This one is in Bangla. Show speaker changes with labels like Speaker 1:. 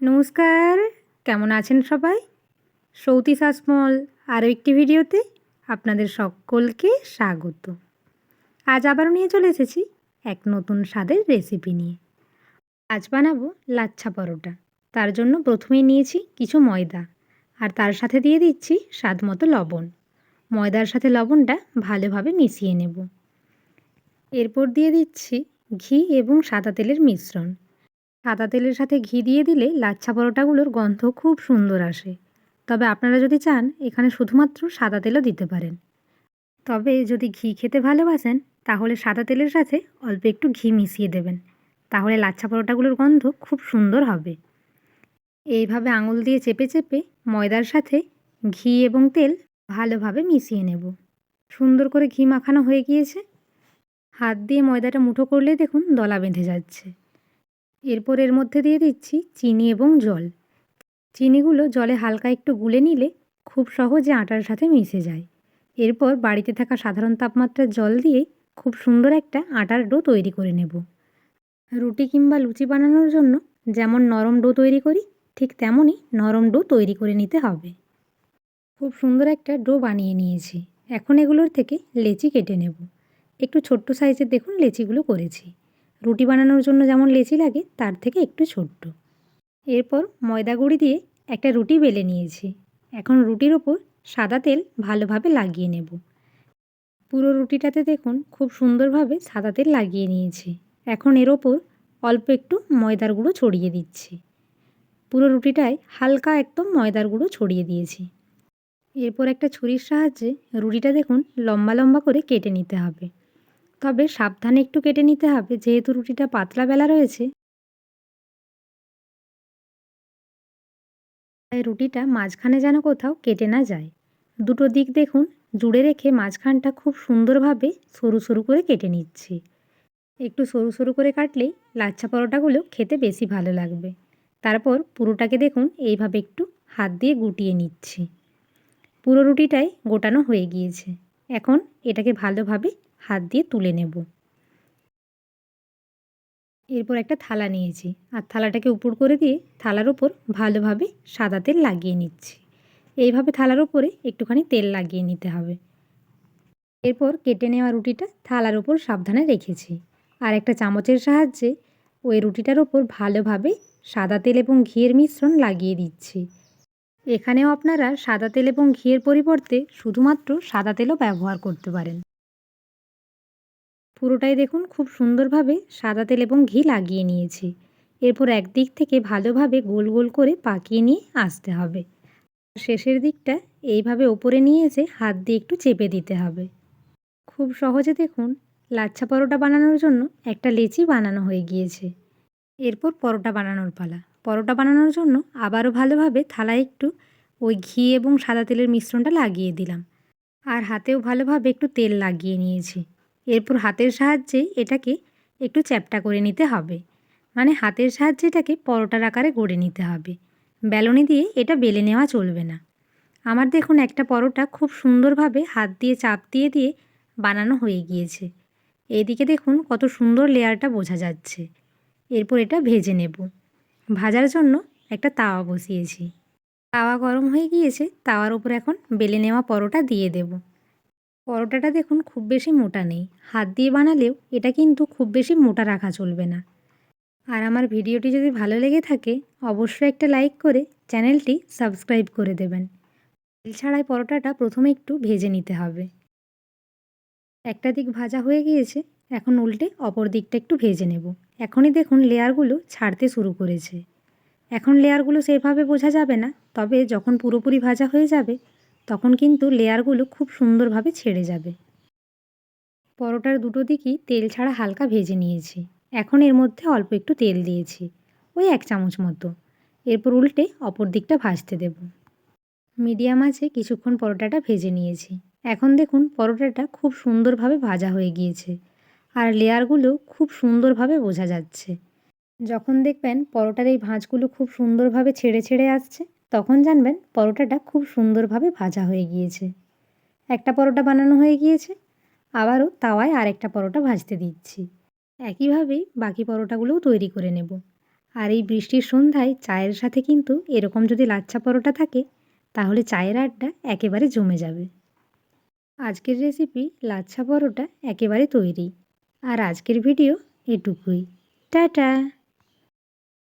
Speaker 1: নমস্কার, কেমন আছেন সবাই? সৌতি সাসমল আরও একটি ভিডিওতে আপনাদের সকলকে স্বাগত। আজ আবারও নিয়ে চলে এসেছি এক নতুন স্বাদের রেসিপি নিয়ে। আজ বানাবো লাচ্ছা পরোটা। তার জন্য প্রথমেই নিয়েছি কিছু ময়দা আর তার সাথে দিয়ে দিচ্ছি স্বাদ মতো লবণ। ময়দার সাথে লবণটা ভালোভাবে মিশিয়ে নেব। এরপর দিয়ে দিচ্ছি ঘি এবং সাদা তেলের মিশ্রণ। সাদা তেলের সাথে ঘি দিয়ে দিলে লাচ্ছা পরোটাগুলোর গন্ধ খুব সুন্দর আসে। তবে আপনারা যদি চান, এখানে শুধুমাত্র সাদা তেলও দিতে পারেন। তবে যদি ঘি খেতে ভালোবাসেন, তাহলে সাদা তেলের সাথে অল্প একটু ঘি মিশিয়ে দেবেন। তাহলে লাচ্ছা পরোটাগুলোর গন্ধ খুব সুন্দর হবে। এইভাবে আঙুল দিয়ে চেপে চেপে ময়দার সাথে ঘি এবং তেল ভালোভাবে মিশিয়ে নেব। সুন্দর করে ঘি মাখানো হয়ে গিয়েছে। হাত দিয়ে ময়দাটা মুঠো করলেই দেখুন, দলা বেঁধে যাচ্ছে। এরপর এর মধ্যে দিয়ে দিচ্ছি চিনি এবং জল। চিনিগুলো জলে হালকা একটু গুলে নিলে খুব সহজে আটার সাথে মিশে যায়। এরপর বাড়িতে থাকা সাধারণ তাপমাত্রার জল দিয়ে খুব সুন্দর একটা আটার ডো তৈরি করে নেব। রুটি কিংবা লুচি বানানোর জন্য যেমন নরম ডো তৈরি করি, ঠিক তেমনই নরম ডো তৈরি করে নিতে হবে। খুব সুন্দর একটা ডো বানিয়ে নিয়েছি। এখন এগুলোর থেকে লেচি কেটে নেব। একটু ছোট্ট সাইজের দেখুন লেচিগুলো করেছি। রুটি বানানোর জন্য যেমন লেচি লাগে, তার থেকে একটু ছোট্ট। এরপর ময়দা গুঁড়ি দিয়ে একটা রুটি বেলে নিয়েছি। এখন রুটির ওপর সাদা তেল ভালোভাবে লাগিয়ে নেব। পুরো রুটিটাতে দেখুন, খুব সুন্দরভাবে সাদা তেল লাগিয়ে নিয়েছি। এখন এর ওপর অল্প একটু ময়দার গুঁড়ো ছড়িয়ে দিচ্ছি। পুরো রুটিটায় হালকা একদম ময়দার গুঁড়ো ছড়িয়ে দিয়েছি। এরপর একটা ছুরির সাহায্যে রুটিটা দেখুন লম্বা লম্বা করে কেটে নিতে হবে। তবে সাবধানে একটু কেটে নিতে হবে। যেহেতু রুটিটা পাতলা বেলা রয়েছে। তাই রুটিটা মাঝখানে যেন কোথাও কেটে না যায়। দুটো দিক দেখুন, জুড়ে রেখে মাঝখানটা খুব সুন্দরভাবে সরু সরু করে কেটে নিচ্ছি। একটু সরু সরু করে কাটলেই লাচ্ছা পরোটাগুলো খেতে বেশি ভালো লাগবে। তারপর পুরোটাকে দেখুন, এইভাবে একটু হাত দিয়ে গুটিয়ে নিচ্ছি। পুরো রুটিটাই গোটানো হয়ে গিয়েছে। এখন এটাকে ভালোভাবে হাত দিয়ে তুলে নেব। এরপর একটা থালা নিয়েছি। আর থালাটাকে উপর করে দিয়ে থালার উপর ভালোভাবে সাদা তেল লাগিয়ে নিচ্ছি। এইভাবে থালার উপরে একটুখানি তেল লাগিয়ে নিতে হবে। এরপর কেটে নেওয়া রুটিটা থালার উপর সাবধানে রেখেছি। আর একটা চামচের সাহায্যে ওই রুটিটার ওপর ভালোভাবে সাদা তেল এবং ঘিয়ের মিশ্রণ লাগিয়ে দিচ্ছি। এখানেও আপনারা সাদা তেল এবং ঘিয়ের পরিবর্তে শুধুমাত্র সাদা তেলও ব্যবহার করতে পারেন। পুরোটাই দেখুন খুব সুন্দরভাবে সাদা তেল এবং ঘি লাগিয়ে নিয়েছি। এরপর একদিক থেকে ভালোভাবে গোল গোল করে পাকিয়ে নিয়ে আসতে হবে। শেষের দিকটা এইভাবে ওপরে নিয়ে এসে হাত দিয়ে একটু চেপে দিতে হবে। খুব সহজে দেখুন, লাচ্ছা পরোটা বানানোর জন্য একটা লেচি বানানো হয়ে গিয়েছে। এরপর পরোটা বানানোর পালা। পরোটা বানানোর জন্য আবারও ভালোভাবে থালায় একটু ওই ঘি এবং সাদা তেলের মিশ্রণটা লাগিয়ে দিলাম। আর হাতেও ভালোভাবে একটু তেল লাগিয়ে নিয়েছি। এরপর হাতের সাহায্যে এটাকে একটু চ্যাপটা করে নিতে হবে। মানে হাতের সাহায্যে এটাকে পরোটার আকারে গড়ে নিতে হবে। বেলনি দিয়ে এটা বেলে নেওয়া চলবে না। আমার দেখুন একটা পরোটা খুব সুন্দরভাবে হাত দিয়ে চাপ দিয়ে দিয়ে বানানো হয়ে গিয়েছে। এদিকে দেখুন কত সুন্দর লেয়ারটা বোঝা যাচ্ছে। এরপর এটা ভেজে নেব। ভাজার জন্য একটা তাওয়া বসিয়েছি। তাওয়া গরম হয়ে গিয়েছে, তাওয়ার উপর এখন বেলে নেওয়া পরোটা দিয়ে দেব। পরোটাটা দেখুন খুব বেশি মোটা নেই। হাত দিয়ে বানালেও এটা কিন্তু খুব বেশি মোটা রাখা চলবে না। আর আমার ভিডিওটি যদি ভালো লেগে থাকে, অবশ্যই একটা লাইক করে চ্যানেলটি সাবস্ক্রাইব করে দেবেন। তেল ছাড়াই পরোটাটা প্রথমে একটু ভেজে নিতে হবে। একটা দিক ভাজা হয়ে গিয়েছে, এখন উল্টে অপর দিকটা একটু ভেজে নেব। এখনই দেখুন লেয়ারগুলো ছাড়তে শুরু করেছে। এখন লেয়ারগুলো সেভাবে বোঝা যাবে না, তবে যখন পুরোপুরি ভাজা হয়ে যাবে তখন কিন্তু লেয়ারগুলো খুব সুন্দরভাবে ছেড়ে যাবে। পরোটার দুটো দিকই তেল ছাড়া হালকা ভেজে নিয়েছি। এখন এর মধ্যে অল্প একটু তেল দিয়েছি, ওই এক চামচ মতো। এরপর উল্টে অপর দিকটা ভাজতে দেব। মিডিয়াম আছে কিছুক্ষণ পরোটাটা ভেজে নিয়েছি। এখন দেখুন পরোটাটা খুব সুন্দরভাবে ভাজা হয়ে গিয়েছে আর লেয়ারগুলো খুব সুন্দরভাবে বোঝা যাচ্ছে। যখন দেখবেন পরোটার এই ভাঁজগুলো খুব সুন্দরভাবে ছেড়ে ছেড়ে আসছে তখন জানবেন পরোটাটা খুব সুন্দরভাবে ভাজা হয়ে গিয়েছে। একটা পরোটা বানানো হয়ে গিয়েছে, আবারও তাওয়ায় আরেকটা পরোটা ভাজতে দিচ্ছি। একইভাবেই বাকি পরোটাগুলোও তৈরি করে নেব। আর এই বৃষ্টির সন্ধ্যায় চায়ের সাথে কিন্তু এরকম যদি লাচ্ছা পরোটা থাকে, তাহলে চায়ের আড্ডা একেবারে জমে যাবে। আজকের রেসিপি লাচ্ছা পরোটা একেবারে তৈরি। আর আজকের ভিডিও এটুকুই। টাটা!